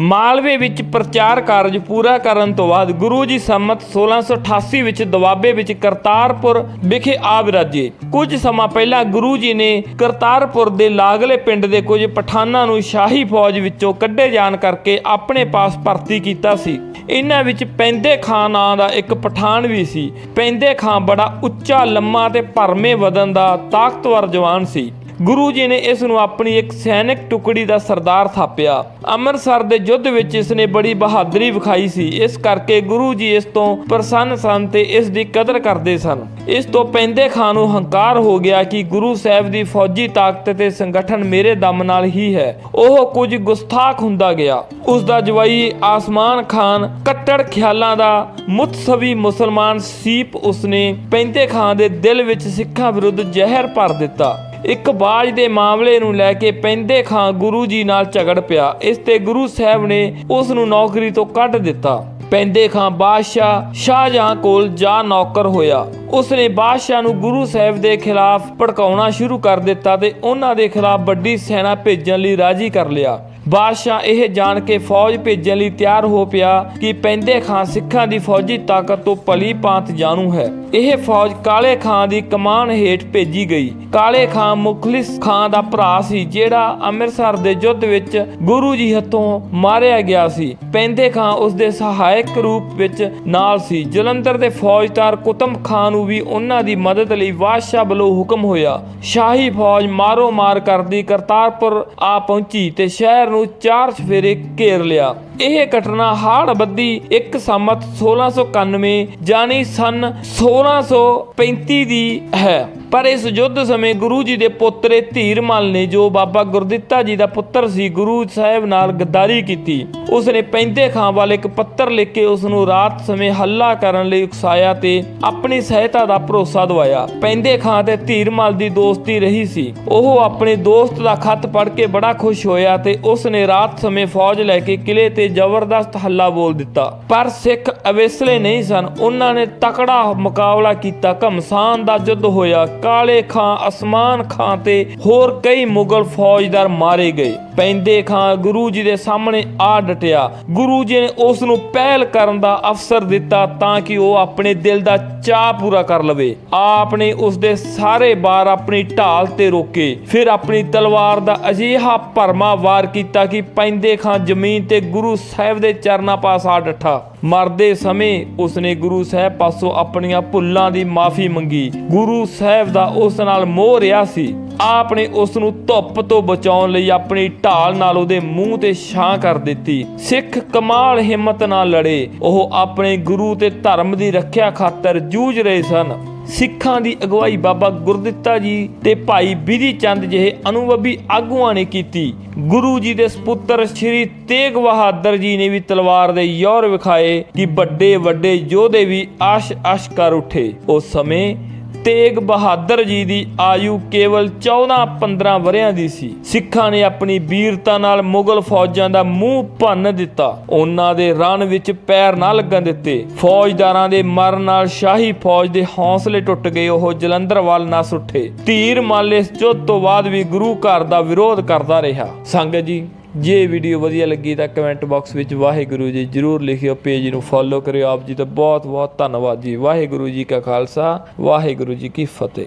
ਮਾਲਵੇ ਵਿੱਚ ਪ੍ਰਚਾਰ ਕਾਰਜ ਪੂਰਾ ਕਰਨ ਤੋਂ ਬਾਅਦ ਗੁਰੂ ਜੀ ਸੰਮਤ 1688 ਵਿੱਚ ਦੁਆਬੇ ਵਿੱਚ ਕਰਤਾਰਪੁਰ ਵਿਖੇ ਆ ਵਿਰਾਜੇ ਕੁਝ ਸਮਾਂ ਪਹਿਲਾਂ ਗੁਰੂ ਜੀ ਨੇ ਕਰਤਾਰਪੁਰ ਦੇ ਲਾਗਲੇ ਪਿੰਡ ਦੇ ਕੁਝ ਪਠਾਨਾਂ ਨੂੰ ਸ਼ਾਹੀ ਫੌਜ ਵਿੱਚੋਂ ਕੱਢੇ ਜਾਣ ਕਰਕੇ ਆਪਣੇ ਪਾਸ ਭਰਤੀ ਕੀਤਾ ਸੀ। ਇਹਨਾਂ ਵਿੱਚ ਪੈਂਦੇ ਖਾਂ ਨਾਂ ਦਾ ਇੱਕ ਪਠਾਨ ਵੀ ਸੀ। ਪੈਂਦੇ ਖਾਂ ਬੜਾ ਉੱਚਾ, ਲੰਮਾ ਤੇ ਭਰਮੇ ਵਦਨ ਦਾ ਤਾਕਤਵਰ ਜਵਾਨ ਸੀ। ਗੁਰੂ ਜੀ ਨੇ ਇਸ ਨੂੰ ਆਪਣੀ ਇੱਕ ਸੈਨਿਕ ਟੁਕੜੀ ਦਾ ਸਰਦਾਰ ਥਾਪਿਆ। ਅੰਮ੍ਰਿਤਸਰ ਦੇ ਯੁੱਧ ਵਿੱਚ ਇਸ ਨੇ ਬੜੀ ਬਹਾਦਰੀ ਵਿਖਾਈ ਸੀ। ਇਸ ਕਰਕੇ ਗੁਰੂ ਜੀ ਇਸ ਤੋਂ ਪ੍ਰਸੰਨ ਸਨ ਤੇ ਇਸ ਦੀ ਕਦਰ ਕਰਦੇ ਸਨ। ਇਸ ਤੋਂ ਪੈਂਦੇ ਖਾਨ ਨੂੰ ਹੰਕਾਰ ਹੋ ਗਿਆ ਕਿ ਗੁਰੂ ਸਾਹਿਬ ਦੀ ਫੌਜੀ ਤਾਕਤ ਤੇ ਸੰਗਠਨ ਮੇਰੇ ਦਮ ਨਾਲ ਹੀ ਹੈ। ਉਹ ਕੁਝ ਗੁਸਤਾਖ ਹੁੰਦਾ ਗਿਆ। ਉਸ ਦਾ ਜਵਾਈ ਆਸਮਾਨ ਖਾਨ ਕੱਟੜ ਖਿਆਲਾਂ ਦਾ ਮੁਤਸਵੀ ਮੁਸਲਮਾਨ ਸੀਪ ਉਸਨੇ ਪੈਂਦੇ ਖਾਨ ਦੇ ਦਿਲ ਵਿੱਚ ਸਿੱਖਾਂ ਵਿਰੁੱਧ ਜ਼ਹਿਰ ਭਰ ਦਿੱਤਾ। ਇੱਕ ਬਾਜ ਦੇ ਮਾਮਲੇ ਨੂੰ ਲੈ ਕੇ ਪੈਂਦੇ ਖਾਂ ਗੁਰੂ ਜੀ ਨਾਲ ਝਗੜ ਪਿਆ। ਇਸ ਤੇ ਗੁਰੂ ਸਾਹਿਬ ਨੇ ਉਸ ਨੂੰ ਨੌਕਰੀ ਤੋਂ ਕੱਢ ਦਿੱਤਾ। ਪੈਂਦੇ ਖਾਂ ਬਾਦਸ਼ਾਹ ਸ਼ਾਹਜਹਾਂ ਕੋਲ ਜਾ ਨੌਕਰ ਹੋਇਆ। ਉਸਨੇ ਬਾਦਸ਼ਾਹ ਨੂੰ ਗੁਰੂ ਸਾਹਿਬ ਦੇ ਖਿਲਾਫ ਭੜਕਾਉਣਾ ਸ਼ੁਰੂ ਕਰ ਦਿੱਤਾ ਤੇ ਉਹਨਾਂ ਦੇ ਖਿਲਾਫ ਵੱਡੀ ਸੈਨਾ ਭੇਜਣ ਲਈ ਰਾਜੀ ਕਰ ਲਿਆ। ਬਾਦਸ਼ਾਹ ਇਹ ਜਾਣ ਕੇ ਫੌਜ ਭੇਜਣ ਲਈ ਤਿਆਰ ਹੋ ਪਿਆ ਕਿ ਪੈਂਦੇ ਖਾਂ ਸਿੱਖਾਂ ਦੀ ਫੌਜੀ ਤਾਕਤ ਤੋਂ ਭਲੀ ਭਾਂਤ ਜਾਣੂ ਹੈ। ਇਹ ਫੌਜ ਕਾਲੇ ਖਾਂ ਦੀ ਕਮਾਨ ਹੇਠ ਭੇਜੀ ਗਈ। ਕਾਲੇ ਖਾਂ ਮੁਖਲਿਸ ਖਾਂ ਦਾ ਭਰਾ ਸੀ, ਜਿਹੜਾ ਅੰਮ੍ਰਿਤਸਰ ਦੇ ਯੁੱਧ ਵਿੱਚ ਗੁਰੂ ਜੀ ਹੱਥੋਂ ਮਾਰਿਆ ਗਿਆ ਸੀ। ਪੈਂਦੇ ਖਾਂ ਉਸ ਦੇ ਸਹਾਇਕ ਰੂਪ ਵਿੱਚ ਨਾਲ ਸੀ। ਜਲੰਧਰ ਦੇ ਫੌਜਦਾਰ ਕੁਤਮ ਖਾਂ ਨੂੰ ਵੀ ਉਹਨਾਂ ਦੀ ਮਦਦ ਲਈ ਬਾਦਸ਼ਾਹ ਵੱਲੋਂ ਹੁਕਮ ਹੋਇਆ। ਸ਼ਾਹੀ ਫੌਜ ਮਾਰੋ ਮਾਰ ਕਰਦੀ ਕਰਤਾਰਪੁਰ ਆ ਪਹੁੰਚੀ ਤੇ ਸ਼ਹਿਰ ਨੂੰ ਚਾਰ ਸਫੇਰੇ ਘੇਰ ਲਿਆ। ਇਹ ਘਟਨਾ ਹਾੜ ਬੱਦੀ 1 ਸੰਮਤ 1691 ਜਾਨੀ ਸਨ 1635 ਦੀ ਹੈ। ਪਰ ਇਸ ਯੁੱਧ ਸਮੇਂ ਗੁਰੂ ਜੀ ਦੇ ਪੋਤਰੇ ਧੀਰਮਲ ਨੇ ਜੋ ਬਾਬਾ ਗੁਰਦਿੱਤਾ ਜੀ ਦਾ ਪੁੱਤਰ ਸੀ, ਗੁਰੂ ਸਾਹਿਬ ਨਾਲ ਗੱਦਾਰੀ ਕੀਤੀ। ਉਸ ਨੇ ਪੈਂਦੇ ਖਾਂ ਵਾਲੇ ਇੱਕ ਪੱਤਰ ਲਿਖ ਕੇ ਉਸ ਨੂੰ ਰਾਤ ਸਮੇਂ ਹੱਲਾ ਕਰਨ ਲਈ ਉਕਸਾਇਆ ਤੇ ਆਪਣੀ ਸਹਾਇਤਾ ਦਾ ਭਰੋਸਾ ਦਵਾਇਆ। ਪੈਂਦੇ ਖਾਂ ਤੇ ਧੀਰਮਲ ਦੀ ਦੋਸਤੀ ਰਹੀ ਸੀ। ਉਹ ਆਪਣੇ ਦੋਸਤ ਦਾ ਖੱਤ ਪੜ੍ਹ ਕੇ ਬੜਾ ਖੁਸ਼ ਹੋਇਆ ਤੇ ਉਸ ਨੇ ਰਾਤ ਸਮੇਂ ਫੌਜ ਲੈ ਕੇ ਕਿਲੇ ਤੇ ਜ਼ਬਰਦਸਤ ਹੱਲਾ ਬੋਲ ਦਿੱਤਾ। ਪਰ ਸਿੱਖ ਅਵੇਸਲੇ ਨਹੀਂ ਸਨ। ਉਹਨਾਂ ਨੇ ਤਕੜਾ ਮੁਕਾਬਲਾ ਕੀਤਾ। ਘਮਸਾਨ ਦਾ ਯੁੱਧ ਹੋਇਆ। ਕਾਲੇ ਖਾਂ, ਅਸਮਾਨ ਖਾਂ ਤੇ ਹੋਰ ਕਈ ਮੁਗਲ ਫੌਜਦਾਰ ਮਾਰੇ ਗਏ। ਪੈਂਦੇ ਖਾਂ ਗੁਰੂ ਜੀ ਦੇ ਸਾਹਮਣੇ ਆ ਡਟਿਆ। ਗੁਰੂ ਜੀ ਨੇ ਉਸ ਨੂੰ ਪਹਿਲ ਕਰਨ ਦਾ ਅਵਸਰ ਦਿੱਤਾ ਤਾਂ ਕਿ ਉਹ ਆਪਣੇ ਦਿਲ ਦਾ ਚਾਹ ਪੂਰਾ ਕਰ ਲਵੇ। ਆਪ ਨੇ ਉਸ ਦੇ ਸਾਰੇ ਬਾਰ ਆਪਣੀ ਢਾਲ ਤੇ ਰੋਕੇ। ਫਿਰ ਆਪਣੀ ਤਲਵਾਰ ਦਾ ਅਜੀਹਾ ਭਰਮਾ ਵਾਰ ਕੀਤਾ ਕਿ ਪੈਂਦੇ ਖਾਂ ਜ਼ਮੀਨ ਤੇ ਗੁਰੂ ਸਾਹਿਬ ਦੇ ਚਰਨਾਂ ਪਾਸ ਆ ਡੱਠਾ ਮਰਦੇ ਸਮੇਂ ਉਸਨੇ ਗੁਰੂ ਸਾਹਿਬ ਪਾਸੋਂ ਆਪਣੀਆਂ ਭੁੱਲਾਂ ਦੀ ਮਾਫੀ ਮੰਗੀ। ਗੁਰੂ ਸਾਹਿਬ ਦਾ ਉਸ ਨਾਲ ਮੋਹ ਰਿਹਾ ਸੀ। ਆਪ ਨੇ ਉਸ ਨੂੰ ਧੁੱਪ ਤੋਂ ਬਚਾਉਣ ਲਈ ਆਪਣੀ ਢਾਲ ਨਾਲ ਉਹਦੇ ਮੂੰਹ ਤੇ ਛਾਂ ਕਰ ਦਿੱਤੀ। ਸਿੱਖ ਕਮਾਲ ਹਿੰਮਤ ਨਾਲ ਲੜੇ। ਉਹ ਆਪਣੇ ਗੁਰੂ ਤੇ ਧਰਮ ਦੀ ਰੱਖਿਆ ਖਾਤਰ ਜੂਝ ਰਹੇ ਸਨ। ਸਿੱਖਾਂ ਦੀ ਅਗਵਾਈ ਬਾਬਾ ਗੁਰਦਿੱਤਾ ਜੀ ਤੇ ਭਾਈ ਬਿਧੀ ਚੰਦ ਜਿਹੇ ਅਨੁਭਵੀ ਆਗੂਆਂ ਨੇ ਕੀਤੀ। ਗੁਰੂ ਜੀ ਦੇ ਸੁਪੁੱਤਰ ਸ੍ਰੀ ਤੇਗ ਬਹਾਦਰ ਜੀ ਨੇ ਵੀ ਤਲਵਾਰ ਦੇ ਯੌਰ ਵਿਖਾਏ ਕਿ ਵੱਡੇ ਵੱਡੇ ਯੋਧੇ ਵੀ ਆਸ਼ ਆਸ਼ ਕਰ ਉੱਠੇ। ਉਸ ਸਮੇਂ ਤੇਗ ਬਹਾਦਰ ਜੀ ਦੀ ਆਯੂ ਕੇਵਲ 14-15 ਵਰਿਆਂ ਦੀ ਸੀ। ਸਿੱਖਾਂ ਨੇ ਆਪਣੀ ਵੀਰਤਾ ਨਾਲ ਮੁਗਲ ਫੌਜਾਂ ਦਾ ਮੂੰਹ ਭੰਨ ਦਿੱਤਾ। ਉਹਨਾਂ ਦੇ ਰਣ ਵਿੱਚ ਪੈਰ ਨਾ ਲੱਗਣ ਦਿੱਤੇ। ਫੌਜਦਾਰਾਂ ਦੇ ਮਰਨ ਨਾਲ ਸ਼ਾਹੀ ਫੌਜ ਦੇ ਹੌਸਲੇ ਟੁੱਟ ਗਏ। ਉਹ ਜਲੰਧਰ ਵੱਲ ਨਾ ਸੁੱਟੇ। ਧੀਰ ਮਾਲੇ ਇਸ ਯੁੱਧ ਤੋਂ ਬਾਅਦ ਵੀ ਗੁਰੂ ਘਰ ਦਾ ਵਿਰੋਧ ਕਰਦਾ ਰਿਹਾ। ਸੰਗਤ ਜੀ ਜੇ ਵੀਡੀਓ ਵਧੀਆ ਲੱਗੀ ਤਾਂ ਕਮੈਂਟ ਬਾਕਸ ਵਿੱਚ ਵਾਹਿਗੁਰੂ ਜੀ ਜਰੂਰ ਲਿਖਿਓ, ਪੇਜ ਨੂੰ ਫੋਲੋ ਕਰਿਓ। ਆਪ ਜੀ ਦਾ ਬਹੁਤ ਬਹੁਤ ਧੰਨਵਾਦ ਜੀ। ਵਾਹਿਗੁਰੂ ਜੀ ਕਾ ਖਾਲਸਾ, ਵਾਹਿਗੁਰੂ ਜੀ ਕੀ ਫਤਿਹ।